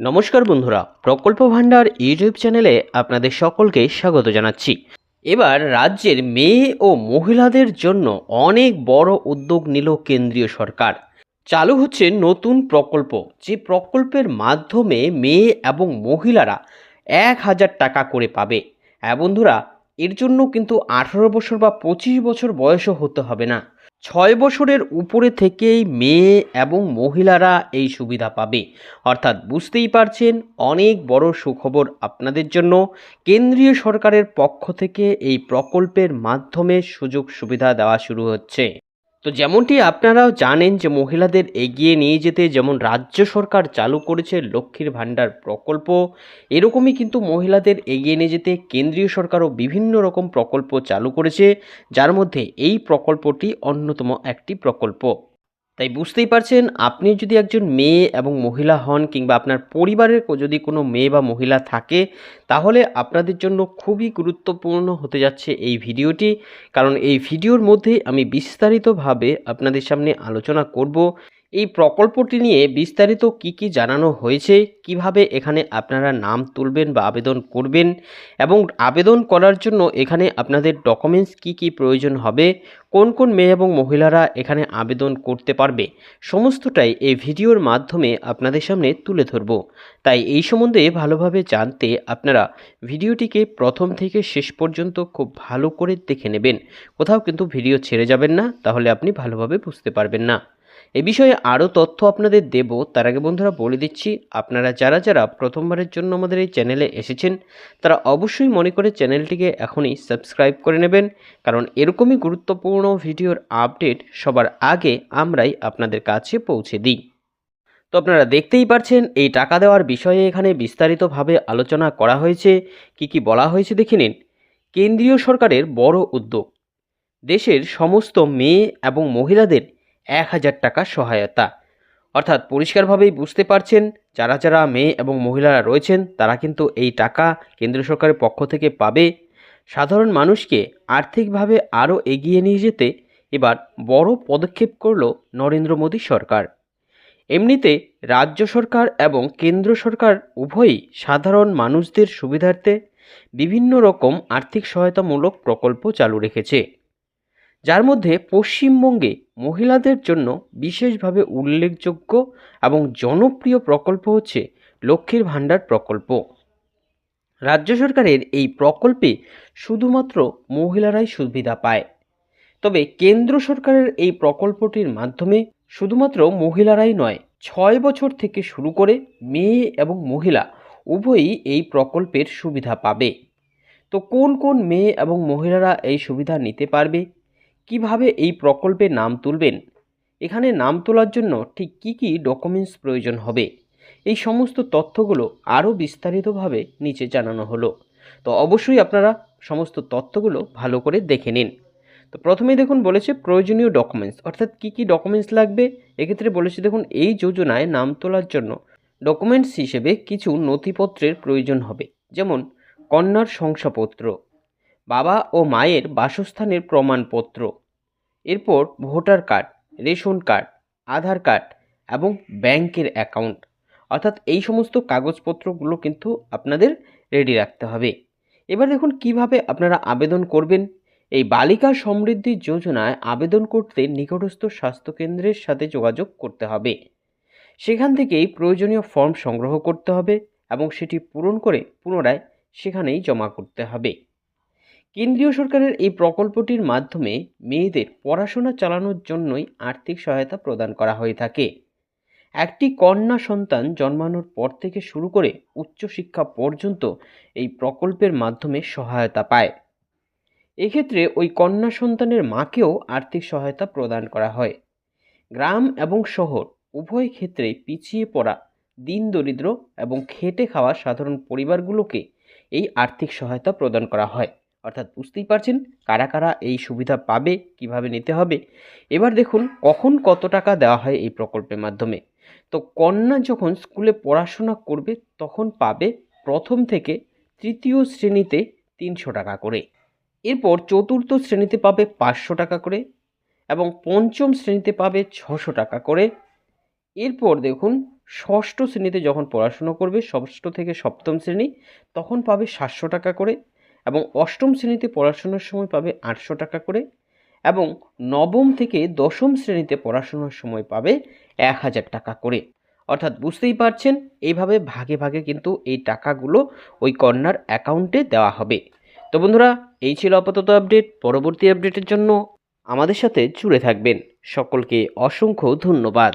নমস্কার বন্ধুরা, প্রকল্প ভাণ্ডার ইউটিউব চ্যানেলে আপনাদের সকলকে স্বাগত জানাচ্ছি। এবার রাজ্যের মেয়ে ও মহিলাদের জন্য অনেক বড় উদ্যোগ নিল কেন্দ্রীয় সরকার। চালু হচ্ছে নতুন প্রকল্প, যে প্রকল্পের মাধ্যমে মেয়ে এবং মহিলারা এক হাজার টাকা করে পাবে। হ্যাঁ বন্ধুরা, এর জন্য কিন্তু আঠারো বছর বা পঁচিশ বছর বয়সও হতে হবে না। ছয় বছরের উপরে থেকেই মেয়ে এবং মহিলারা এই সুবিধা পাবে। অর্থাৎ বুঝতেই পারছেন, অনেক বড় সুখবর আপনাদের জন্য। কেন্দ্রীয় সরকারের পক্ষ থেকে এই প্রকল্পের মাধ্যমে সুযোগ সুবিধা দেওয়া শুরু হচ্ছে। তো যেমনটি আপনারাও জানেন যে মহিলাদের এগিয়ে নিয়ে যেতে যেমন রাজ্য সরকার চালু করেছে লক্ষ্মীর ভাণ্ডার প্রকল্প, এরকমই কিন্তু মহিলাদের এগিয়ে নিয়ে যেতে কেন্দ্রীয় সরকারও বিভিন্ন রকম প্রকল্প চালু করেছে, যার মধ্যে এই প্রকল্পটি অন্যতম একটি প্রকল্প। তাই বুঝতেই পারছেন, আপনি যদি একজন মেয়ে এবং মহিলা হন কিংবা আপনার পরিবারের যদি কোনো মেয়ে বা মহিলা থাকে, তাহলে আপনাদের জন্য খুবই গুরুত্বপূর্ণ হতে যাচ্ছে এই ভিডিওটি। কারণ এই ভিডিওর মধ্যে আমি বিস্তারিতভাবে আপনাদের সামনে আলোচনা করব। এই প্রকল্পটি নিয়ে বিস্তারিত কি কি জানানো হয়েছে? কীভাবে এখানে আপনারা নাম তুলবেন বা আবেদন করবেন? এবং আবেদন করার জন্য এখানে আপনাদের ডকুমেন্টস কি কি প্রয়োজন হবে? কোন কোন মেয়ে এবং মহিলারা এখানে আবেদন করতে পারবে? সমস্তটাই এই ভিডিওর মাধ্যমে আপনাদের সামনে তুলে ধরব। তাই এই সম্বন্ধে ভালোভাবে জানতে আপনারা ভিডিওটিকে প্রথম থেকে শেষ পর্যন্ত খুব ভালো করে দেখে নেবেন। কোথাও কিন্তু ভিডিও ছেড়ে যাবেন না, তাহলে আপনি ভালোভাবে বুঝতে পারবেন না। এ বিষয়ে আরও তথ্য আপনাদের দেব। তার আগে বন্ধুরা বলে দিচ্ছি, আপনারা যারা যারা প্রথমবারের জন্য আমাদের এই চ্যানেলে এসেছেন, তারা অবশ্যই মনে করে চ্যানেলটিকে এখনই সাবস্ক্রাইব করে নেবেন, কারণ এরকমই গুরুত্বপূর্ণ ভিডিওর আপডেট সবার আগে আমরাই আপনাদের কাছে পৌঁছে দিই। তো আপনারা দেখতেই পারছেন, এই টাকা দেওয়ার বিষয়ে এখানে বিস্তারিতভাবে আলোচনা করা হয়েছে। কি কি বলা হয়েছে দেখে নিন। কেন্দ্রীয় সরকারের বড় উদ্যোগ। দেশের সমস্ত মেয়ে এবং মহিলাদের এক হাজার টাকা সহায়তা। অর্থাৎ পরিষ্কারভাবেই বুঝতে পারছেন, যারা যারা মেয়ে এবং মহিলারা রয়েছেন, তারা কিন্তু এই টাকা কেন্দ্র সরকারের পক্ষ থেকে পাবে। সাধারণ মানুষকে আর্থিকভাবে আরও এগিয়ে নিয়ে যেতে এবার বড় পদক্ষেপ করল নরেন্দ্র মোদী সরকার। এমনিতে রাজ্য সরকার এবং কেন্দ্র সরকার উভয়ই সাধারণ মানুষদের সুবিধার্থে বিভিন্ন রকম আর্থিক সহায়তামূলক প্রকল্প চালু রেখেছে। যার মধ্যে পশ্চিমবঙ্গে মহিলাদের জন্য বিশেষভাবে উল্লেখযোগ্য এবং জনপ্রিয় প্রকল্প হচ্ছে লক্ষ্মীর ভাণ্ডার প্রকল্প। রাজ্য সরকারের এই প্রকল্পে শুধুমাত্র মহিলারাই সুবিধা পায়। তবে কেন্দ্র সরকারের এই প্রকল্পটির মাধ্যমে শুধুমাত্র মহিলারাই নয়, ছয় বছর থেকে শুরু করে মেয়ে এবং মহিলা উভয়ই এই প্রকল্পের সুবিধা পাবে। তো কোন কোন মেয়ে এবং মহিলারা এই সুবিধা নিতে পারবে? কীভাবে এই প্রকল্পে নাম তুলবেন? এখানে নাম তোলার জন্য ঠিক কী কী ডকুমেন্টস প্রয়োজন হবে? এই সমস্ত তথ্যগুলো আরও বিস্তারিতভাবে নিচে জানানো হলো। তো অবশ্যই আপনারা সমস্ত তথ্যগুলো ভালো করে দেখে নিন। তো প্রথমেই দেখুন বলেছে প্রয়োজনীয় ডকুমেন্টস অর্থাৎ কী কী ডকুমেন্টস লাগবে? এক্ষেত্রে বলেছে দেখুন, এই যোজনায় নাম তোলার জন্য ডকুমেন্টস হিসেবে কিছু নথিপত্রের প্রয়োজন হবে। যেমন কন্যার শংসাপত্র বাবা ও মায়ের বাসস্থানের প্রমাণপত্র, এরপর voter card, ration card, Aadhaar card এবং ব্যাংকের অ্যাকাউন্ট। অর্থাৎ এই সমস্ত কাগজপত্রগুলো কিন্তু আপনাদের রেডি রাখতে হবে। এবার দেখুন কীভাবে আপনারা আবেদন করবেন। এই বালিকা সমৃদ্ধি যোজনায় আবেদন করতে নিকটস্থ স্বাস্থ্যকেন্দ্রের সাথে যোগাযোগ করতে হবে। সেখান থেকেই প্রয়োজনীয় ফর্ম সংগ্রহ করতে হবে এবং সেটি পূরণ করে পুনরায় সেখানেই জমা করতে হবে। কেন্দ্রীয় সরকারের এই প্রকল্পটির মাধ্যমে মেয়েদের পড়াশোনা চালানোর জন্যই আর্থিক সহায়তা প্রদান করা হয়ে থাকে। একটি কন্যা সন্তান জন্মানোর পর থেকে শুরু করে উচ্চশিক্ষা পর্যন্ত এই প্রকল্পের মাধ্যমে সহায়তা পায়। এক্ষেত্রে ওই কন্যা সন্তানের মাকেও আর্থিক সহায়তা প্রদান করা হয়। গ্রাম এবং শহর উভয় ক্ষেত্রেই পিছিয়ে পড়া, দিন দরিদ্র এবং খেটে খাওয়া সাধারণ পরিবারগুলোকে এই আর্থিক সহায়তা প্রদান করা হয়। অর্থাৎ বুঝতেই পারছেন কারা কারা এই সুবিধা পাবে, কীভাবে নিতে হবে। এবার দেখুন কখন কত টাকা দেওয়া হয় এই প্রকল্পের মাধ্যমে। তো কন্যা যখন স্কুলে পড়াশোনা করবে তখন পাবে প্রথম থেকে তৃতীয় শ্রেণীতে তিনশো টাকা করে। এরপর চতুর্থ শ্রেণীতে পাবে পাঁচশো টাকা করে এবং পঞ্চম শ্রেণীতে পাবে ছশো টাকা করে। এরপর দেখুন ষষ্ঠ শ্রেণীতে যখন পড়াশুনো করবে, ষষ্ঠ থেকে সপ্তম শ্রেণি, তখন পাবে সাতশো টাকা করে। এবং অষ্টম শ্রেণীতে পড়াশোনার সময় পাবে আটশো টাকা করে এবং নবম থেকে দশম শ্রেণীতে পড়াশোনার সময় পাবে এক হাজার টাকা করে। অর্থাৎ বুঝতেই পারছেন, এইভাবে ভাগে ভাগে কিন্তু এই টাকাগুলো ওই কন্যার অ্যাকাউন্টে দেওয়া হবে। তো বন্ধুরা, এই ছিল আপাতত আপডেট। পরবর্তী আপডেটের জন্য আমাদের সাথে জুড়ে থাকবেন। সকলকে অসংখ্য ধন্যবাদ।